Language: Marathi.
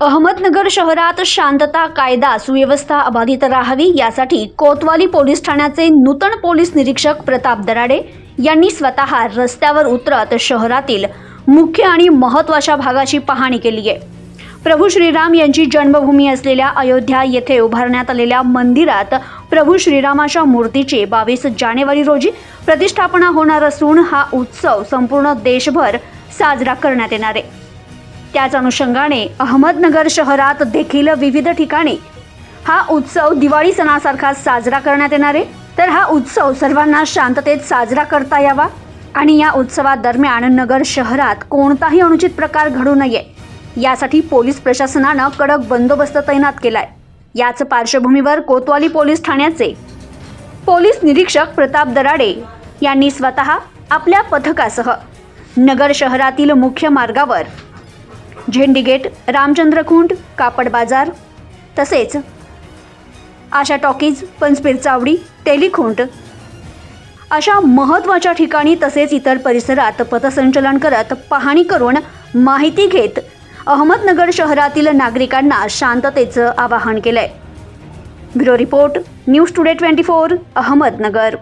अहमदनगर शहरात शांतता कायदा सुव्यवस्था अबाधित राहावी यासाठी कोतवाली पोलीस ठाण्याचे नूतन पोलीस निरीक्षक प्रताप दराडे यांनी स्वतः रस्त्यावर उतरत शहरातील मुख्य आणि महत्त्वाच्या भागाची पाहणी केली आहे. प्रभू श्रीराम यांची जन्मभूमी असलेल्या अयोध्या येथे उभारण्यात आलेल्या मंदिरात प्रभू श्रीरामाच्या मूर्तीची बावीस जानेवारी रोजी प्रतिष्ठापना होणार असून हा उत्सव संपूर्ण देशभर साजरा करण्यात येणार आहे. त्याच अनुषंगाने अहमदनगर शहरात देखील विविध ठिकाणी हा उत्सव दिवाळी सणासारखा साजरा करण्यात येणार आहे. तर हा उत्सव सर्वांना शांततेत साजरा करता यावा आणि या उत्सवादरम्यान नगर शहरात कोणताही अनुचित प्रकार घडू नये. यासाठी पोलीस प्रशासनानं कडक बंदोबस्त तैनात केलाय. याच पार्श्वभूमीवर कोतवाली पोलीस ठाण्याचे पोलीस निरीक्षक प्रताप दराडे यांनी स्वतः आपल्या पथकासह नगर शहरातील मुख्य मार्गावर झेंडीगेट रामचंद्रखुंड कापड बाजार. तसेच आशा टॉकीज पंचपीर चावडी तेलिखुंट अशा महत्त्वाच्या ठिकाणी तसेच इतर परिसरात पथसंचलन करत पाहणी करून माहिती घेत अहमदनगर शहरातील नागरिकांना शांततेचं आवाहन केलंय. Bureau report news today twenty four Ahmednagar.